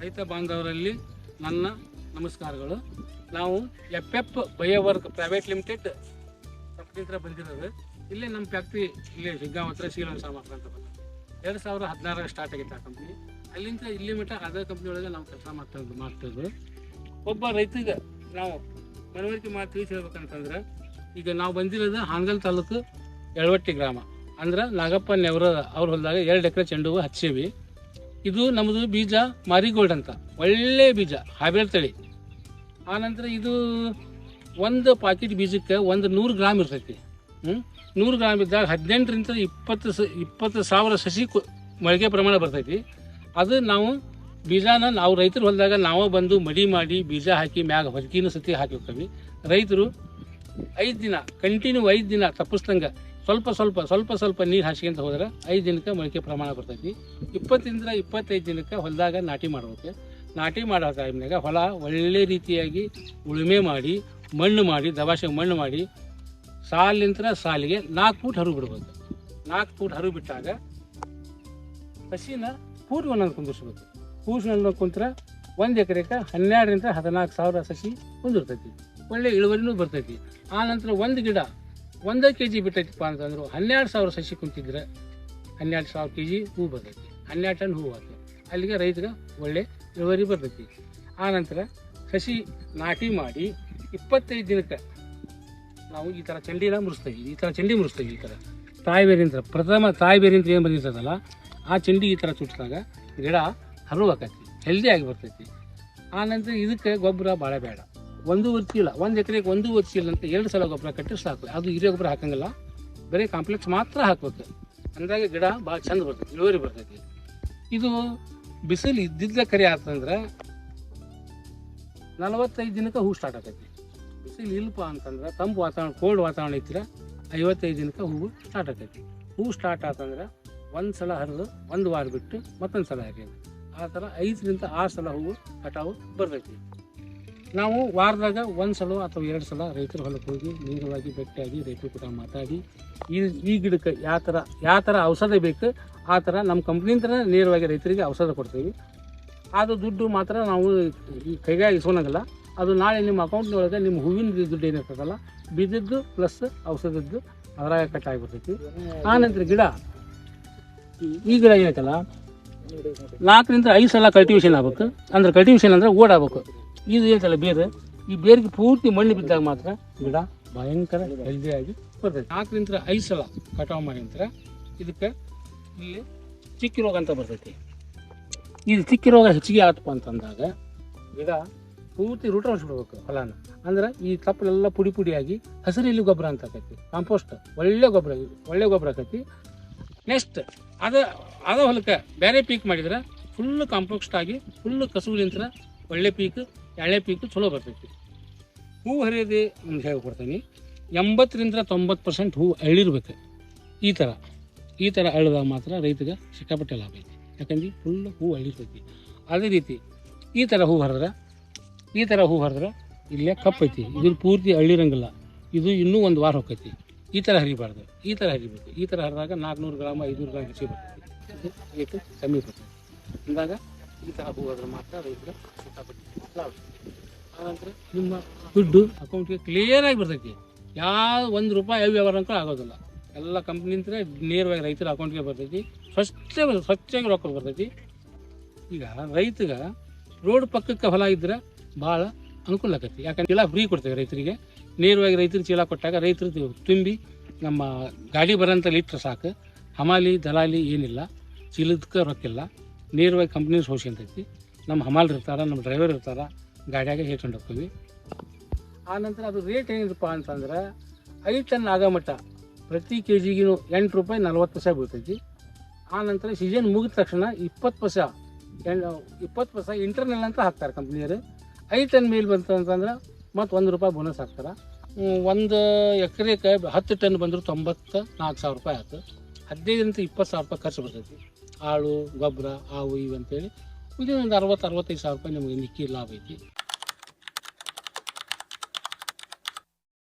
ರೈತ ಬಾಂಧವರಲ್ಲಿ ನನ್ನ ನಮಸ್ಕಾರಗಳು. ನಾವು F F biowork private limited company ಹತ್ರ ಬಂದಿರೋದು ಇಲ್ಲೇ ನಮ್ಮ ಫ್ಯಾಕ್ಟ್ರಿ ಇಲ್ಲೇ ಶಿಗ್ಗಾಂವ್ ಹತ್ರ ಶ್ರೀಲಂಕ ಅಂತ ಬಂದ ಎರಡು ಸಾವಿರದ ಹದಿನಾರರ ಸ್ಟಾರ್ಟ್ ಆಗಿತ್ತು ಆ ಕಂಪ್ನಿ ಅಲ್ಲಿಂದ ಇಲ್ಲಿ ಮಟ್ಟ ಅದೇ ಕಂಪ್ನಿ ಒಳಗೆ ನಾವು ಕೆಲಸ ಮಾಡ್ತಾ ಮಾಡ್ತಿದ್ರು ಒಬ್ಬ ರೈತಗೆ ನಾವು ಮನವರಿಕೆ ಮಾಡಿ ತಿಳಿಸಿ ಹೇಳ್ಬೇಕಂತಂದ್ರೆ, ಈಗ ನಾವು ಬಂದಿರೋದು ಹಾನಗಲ್ ತಾಲೂಕು ಎಳವಟ್ಟಿ ಗ್ರಾಮ. ಅಂದ್ರೆ ನಾಗಪ್ಪ ನೆವರ ಅವ್ರ ಹೊಲದಾಗ ಎರಡು ಎಕರೆ ಚೆಂಡು ಹಚ್ಚೀವಿ. ಇದು ನಮ್ಮದು ಬೀಜ ಮಾರಿಗೋಲ್ಡ್ ಅಂತ. ಒಳ್ಳೆ ಬೀಜ ಹೈಬ್ರಿಡ್ ತಳಿ. ಆನಂತರ ಇದು ಒಂದು ಪಾಕೆಟ್ ಬೀಜಕ್ಕೆ ಒಂದು ನೂರು ಗ್ರಾಮ್ ಇರ್ತೈತಿ. ಹ್ಞೂ ನೂರು ಗ್ರಾಮ್ ಇದ್ದಾಗ ಹದಿನೆಂಟರಿಂದ ಇಪ್ಪತ್ತು ಸ, ಇಪ್ಪತ್ತು ಸಾವಿರ ಸಸಿ ಮೊಳಕೆ ಪ್ರಮಾಣ ಬರ್ತೈತಿ. ಅದು ನಾವು ಬೀಜನ ನಾವು ರೈತರ ಹೊಲದಾಗ ನಾವೇ ಬಂದು ಮಡಿ ಮಾಡಿ ಬೀಜ ಹಾಕಿ ಮ್ಯಾಗ ಹೊರಕಿನ ಸತಿ ಹಾಕಿರ್ತೀವಿ ರೈತರು ಐದು ದಿನ ಕಂಟಿನ್ಯೂ ಐದು ದಿನ ತಪ್ಪಿಸ್ದಂಗೆ ಸ್ವಲ್ಪ ಸ್ವಲ್ಪ ಸ್ವಲ್ಪ ಸ್ವಲ್ಪ ನೀರು ಹಾಸ್ಕೊಂತ ಹೋದ್ರೆ ಐದು ದಿನಕ್ಕೆ ಮೊಳಕೆ ಪ್ರಮಾಣ ಬರ್ತೈತಿ. ಇಪ್ಪತ್ತಿಂದ ಇಪ್ಪತ್ತೈದು ದಿನಕ್ಕೆ ಹೊಲದಾಗ ನಾಟಿ ಮಾಡ್ಬೇಕು. ನಾಟಿ ಮಾಡೋ ಟೈಮ್ನಾಗ ಹೊಲ ಒಳ್ಳೆ ರೀತಿಯಾಗಿ ಉಳುಮೆ ಮಾಡಿ, ಮಣ್ಣು ಮಾಡಿ ದವಾಸೆ ಮಣ್ಣು ಮಾಡಿ ಸಾಲಿಂತ ಸಾಲಿಗೆ ನಾಲ್ಕು ಫೂಟ್ ಹರಿವು ಬಿಡ್ಬೇಕು. ನಾಲ್ಕು ಫೂಟ್ ಹರಿವು ಬಿಟ್ಟಾಗ ಹಸಿನ ಫೂಟ್ ಒಂದೊಂದು ಕುಂದಿರ್ಸ್ಬೇಕು. ಫೂಟ್ ಕುಂತ್ರ ಒಂದು ಎಕರೆಗೆ ಹನ್ನೆರಡರಿಂದ ಹದಿನಾಲ್ಕು ಸಾವಿರ ಸಸಿ ಕುಂದಿರ್ತೈತಿ. ಒಳ್ಳೆ ಇಳುವರಿನೂ ಬರ್ತೈತಿ. ಆ ನಂತರ ಒಂದು ಗಿಡ ಒಂದೇ ಕೆ ಜಿ ಬಿಟ್ಟೈತಿಪ್ಪ ಅಂತಂದ್ರು ಹನ್ನೆರಡು ಸಾವಿರ ಸಸಿ ಕುಂತಿದ್ರೆ ಹನ್ನೆರಡು ಸಾವಿರ ಕೆ ಜಿ ಹೂ ಬರ್ತೈತಿ. ಹನ್ನೆರಡು ಟನ್ ಹೂ ಆಗ್ತದೆ ಅಲ್ಲಿಗೆ ರೈತರಿಗೆ ಒಳ್ಳೆ ಇಳುವರಿ ಬರ್ತೈತಿ. ನಂತರ ಸಸಿ ನಾಟಿ ಮಾಡಿ ಇಪ್ಪತ್ತೈದು ದಿನಕ್ಕೆ ನಾವು ಈ ಥರ ಚಂಡಿನ ಮುರಿಸ್ತೀವಿ ಈ ಥರ ಚಂಡಿ ಮುರಿಸ್ತೀವಿ ಈ ಥರ ತಾಯಿ ಬೇರಿಂತ್ರ ಪ್ರಥಮ ತಾಯಿ ಬೇರಿಂತ್ರ ಏನು ಬಂದಿರ್ತದಲ್ಲ, ಆ ಚಂಡಿ ಈ ಥರ ಚುಟ್ಟಿದಾಗ ಗಿಡ ಹರಿವಾಕತಿ ಹೆಲ್ದಿ ಆಗಿ ಬರ್ತೈತಿ. ಆ ನಂತರ ಇದಕ್ಕೆ ಗೊಬ್ಬರ ಭಾಳ ಬೇಡ. ಒಂದೂವರೆ ಇಲ್ಲ ಒಂದು ಎಕರೆಗೆ ಒಂದೂವರೆ ಇಲ್ಲ ಅಂತ ಎರಡು ಸಲ ಗೊಬ್ಬರ ಕಟ್ಟಿ ಸಾಕು. ಅದು ಹಿರಿಯ ಗೊಬ್ಬರ ಹಾಕಂಗಿಲ್ಲ. ಬರೀ ಕಾಂಪ್ಲೆಕ್ಸ್ ಮಾತ್ರ ಹಾಕ್ಬೇಕು. ಅಂದಾಗ ಗಿಡ ಭಾಳ ಚಂದ ಬರ್ತೈತಿ ಇಳುವರಿ ಬರ್ತೈತಿ ಇದು ಬಿಸಿಲು ಇದ್ದಿದ್ದ ಕರಿ ಆತಂದ್ರೆ ನಲವತ್ತೈದು ದಿನಕ್ಕೆ ಹೂ ಸ್ಟಾರ್ಟ್ ಆಗ್ತೈತಿ ಬಿಸಿಲು ಇಲ್ಪ ಅಂತಂದ್ರೆ ತಂಪು ವಾತಾವರಣ ಕೋಲ್ಡ್ ವಾತಾವರಣ ಇದ್ರೆ ಐವತ್ತೈದು ದಿನಕ್ಕೆ ಹೂವು ಸ್ಟಾರ್ಟ್ ಆಕೈತಿ. ಹೂ ಸ್ಟಾರ್ಟ್ ಆತಂದ್ರೆ ಒಂದು ಸಲ ಹರಿದು ಒಂದು ವಾರ ಬಿಟ್ಟು ಮತ್ತೊಂದು ಸಲ ಹಾಕೈತಿ ಆ ಥರ ಐದರಿಂದ ಆರು ಸಲ ಹೂವು ಕಟಾವು ಬರ್ತೈತಿ. ನಾವು ವಾರದಾಗ ಒಂದು ಸಲ ಅಥವಾ ಎರಡು ಸಲ ರೈತರ ಹೊಲಕ್ಕೆ ಹೋಗಿ ನೇರವಾಗಿ ಭೇಟಿಯಾಗಿ ರೈತರು ಕೂಡ ಮಾತಾಡಿ, ಈ ಈ ಗಿಡಕ್ಕೆ ಯಾವ ಥರ ಯಾವ ಥರ ಔಷಧ ಬೇಕು, ಆ ಥರ ನಮ್ಮ ಕಂಪ್ನಿಯಿಂದ ನೇರವಾಗಿ ರೈತರಿಗೆ ಔಷಧ ಕೊಡ್ತೀವಿ. ಅದು ದುಡ್ಡು ಮಾತ್ರ ನಾವು ಈ ಕೈಗೆ ಇಸ್ಕೊಳಂಗಿಲ್ಲ. ಅದು ನಾಳೆ ನಿಮ್ಮ ಅಕೌಂಟ್ನೊಳಗೆ ನಿಮ್ಮ ಹೂವಿನ ದುಡ್ಡು ಏನಿರ್ತದಲ್ಲ ಬಿದ್ದಿದ್ದು ಪ್ಲಸ್ ಔಷಧದ್ದು ಅದರಾಗ ಕಟ್ ಆಗಿಬಿಡ್ತೈತಿ. ನಂತರ ಗಿಡ. ಈ ಗಿಡ ಏನೈತಲ್ಲ ನಾಲ್ಕರಿಂದ ಐದು ಸಲ ಕಲ್ಟಿವೇಷನ್ ಆಗ್ಬೇಕು. ಅಂದ್ರೆ ಕಲ್ಟಿವೇಷನ್ ಅಂದ್ರೆ ಓಡಾಗಬೇಕು ಇದು ಹೇಳ್ತಲ್ಲ ಬೇರು. ಈ ಬೇರಿಗೆ ಪೂರ್ತಿ ಮಣ್ಣು ಬಿದ್ದಾಗ ಮಾತ್ರ ಗಿಡ ಭಯಂಕರ ಹೆಲ್ದಿಯಾಗಿ ಬರ್ತದೆ. ನಾಲ್ಕರಿಂದ ಐದು ಸಲ ಕಟಾವು ಮಾಡಿ ಇದಕ್ಕೆ ಇಲ್ಲಿ ಚಿಕ್ಕಿ ರೋಗ ಅಂತ ಬರ್ತೈತಿ. ಇದು ಚಿಕ್ಕಿ ರೋಗ ಹೆಚ್ಚಿಗೆ ಆತಪ್ಪ ಅಂತಂದಾಗ ಗಿಡ ಪೂರ್ತಿ ರೂಟ ಹೊಡಿಸ್ಬಿಡ್ಬೇಕು ಹೊಲನ. ಅಂದ್ರೆ ಈ ತಪ್ಪಲೆಲ್ಲ ಪುಡಿ ಪುಡಿಯಾಗಿ ಹಸಿರಿಲಿ ಗೊಬ್ಬರ ಅಂತ ಆಕೈತಿ. ಕಾಂಪೋಸ್ಟ್ ಒಳ್ಳೆ ಗೊಬ್ಬರ ಒಳ್ಳೆ ಗೊಬ್ಬರ ಆಕೈತಿ. ನೆಕ್ಸ್ಟ್ ಅದ ಅದ ಹೊಲಕ್ಕೆ ಬೇರೆ ಪೀಕ್ ಮಾಡಿದ್ರೆ ಫುಲ್ ಕಾಂಪೋಸ್ಟ್ ಆಗಿ ಫುಲ್ ಕಸುವಿನಿಂತ್ರ ಒಳ್ಳೆ ಪೀಕ್ ಎಳೆ ಪೀಕು ಚಲೋ ಬರ್ತೈತಿ. ಹೂ ಹರಿಯೋದೆ ನಿಮ್ಗೆ ಹೇಳ್ಕೊಡ್ತೀನಿ ಎಂಬತ್ತರಿಂದ ತೊಂಬತ್ತು ಪರ್ಸೆಂಟ್ ಹೂ ಅಳಿರ್ಬೇಕು ಈ ಥರ ಈ ಥರ ಅಳಿದಾಗ ಮಾತ್ರ ರೈತಗೆ ಸಿಕ್ಕಾಪಟ್ಟೆ ಲಾಭ ಐತಿ. ಯಾಕಂದ್ರೆ ಫುಲ್ ಹೂ ಅಳಿರ್ತೈತಿ ಅದೇ ರೀತಿ ಈ ಥರ ಹೂ ಹರಿದ್ರೆ, ಈ ಥರ ಹೂ ಹರಿದ್ರೆ ಇಲ್ಲೇ ಕಪ್ಪೈತಿ ಇದ್ರ ಪೂರ್ತಿ ಅಳ್ಳಿರಂಗಿಲ್ಲ ಇದು ಇನ್ನೂ ಒಂದು ವಾರ ಹೋಗ್ತೈತಿ ಈ ಥರ ಹರಿಬಾರ್ದು. ಈ ಥರ ಹರಿಬೇಕು. ಈ ಥರ ಹರಿದಾಗ ನಾಲ್ಕುನೂರು ಗ್ರಾಮ ಐದುನೂರು ಗ್ರಾಮ್ ಹೆಚ್ಚಿಗೆ ಬರ್ತೈತಿ. ಕಮ್ಮಿ ಬರ್ತೈತಿ. ಅಂದಾಗ ಈ ಥರ ಹೂ ಹರಿದ್ರೆ ಮಾತ್ರ ರೈತರು ನಿಮ್ಮ ದುಡ್ಡು ಅಕೌಂಟ್ಗೆ ಕ್ಲಿಯರಾಗಿ ಬರ್ತೈತಿ. ಯಾವ ಒಂದು ರೂಪಾಯಿ ವ್ಯವಹಾರ ಅಂತ ಆಗೋದಿಲ್ಲ. ಎಲ್ಲ ಕಂಪ್ನಿಂದ ನೇರವಾಗಿ ರೈತರ ಅಕೌಂಟ್ಗೆ ಬರ್ತೈತಿ. ಸ್ವಚ್ಛ ಸ್ವಚ್ಛಾಗಿ ರೊಕ್ಕ ಬರ್ತೈತಿ. ಈಗ ರೈತಗ ರೋಡ್ ಪಕ್ಕಕ್ಕೆ ಹೊಲ ಇದ್ರೆ ಭಾಳ ಅನುಕೂಲ ಆಕೈತಿ. ಯಾಕಂದ್ರೆ ಚೀಲ ಫ್ರೀ ಕೊಡ್ತೇವೆ ರೈತರಿಗೆ. ನೇರವಾಗಿ ರೈತರಿಗೆ ಚೀಲ ಕೊಟ್ಟಾಗ ರೈತರು ತುಂಬಿ ನಮ್ಮ ಗಾಡಿ ಬರೋಂಥ ಲೀಟ್ರ್ ಸಾಕು. ಹಮಾಲಿ, ದಲಾಲಿ ಏನಿಲ್ಲ. ಚೀಲದಕ್ಕೆ ರೊಕ್ಕಿಲ್ಲ. ನೇರವಾಗಿ ಕಂಪ್ನಿ ಸೋಸ್ಕೊಂತೈತಿ. ನಮ್ಮ ಹಮಾಲ್ ಇರ್ತಾರೆ ನಮ್ಮ ಡ್ರೈವರ್ ಇರ್ತಾರೆ, ಗಾಡಿಯಾಗೆ ಹೇಳ್ಕೊಂಡು ಹೋಗ್ತೀವಿ. ಆನಂತರ ನಂತರ ಅದು ರೇಟ್ ಏನಿದಪ್ಪ ಅಂತಂದ್ರೆ ಐದು ಟನ್ ಆಗೋ ಮಟ್ಟ ಪ್ರತಿ ಕೆ ಜಿಗಿನೂ ಎಂಟು ರೂಪಾಯಿ ನಲ್ವತ್ತು ಪೈಸೆ ಬೀಳ್ತೈತಿ. ಆ ನಂತರ ಸೀಸನ್ ಮುಗಿದ ತಕ್ಷಣ ಇಪ್ಪತ್ತು ಪೈಸೆ ಇಪ್ಪತ್ತು ಪೈಸೆ ಇಂಟರ್ನಲ್ ಅಂತ ಹಾಕ್ತಾರೆ ಕಂಪ್ನಿಯವರು ಐದು ಟನ್ ಮೇಲೆ ಬಂತು ಅಂತಂದ್ರೆ ಮತ್ತು ಒಂದು ರೂಪಾಯಿ ಬೋನಸ್ ಹಾಕ್ತಾರೆ. ಒಂದು ಎಕರೆಗೆ ಹತ್ತು ಟನ್ ಬಂದರೂ ತೊಂಬತ್ತು ನಾಲ್ಕು ಸಾವಿರ ರೂಪಾಯಿ ಆಯ್ತು ಹದಿನೈದರಿಂದ ಇಪ್ಪತ್ತು ಸಾವಿರ ರೂಪಾಯಿ ಖರ್ಚು ಬರ್ತೈತಿ. ಆಳು ಗೊಬ್ಬರ ಹಾವು ಇವು ಅಂತೇಳಿ ಒಂದು ಅರವತ್ತು ಅರವತ್ತೈದು ಸಾವಿರ ರೂಪಾಯಿ ನಮಗೆ ನಿಕ್ಕಿ ಲಾಭ ಐತಿ.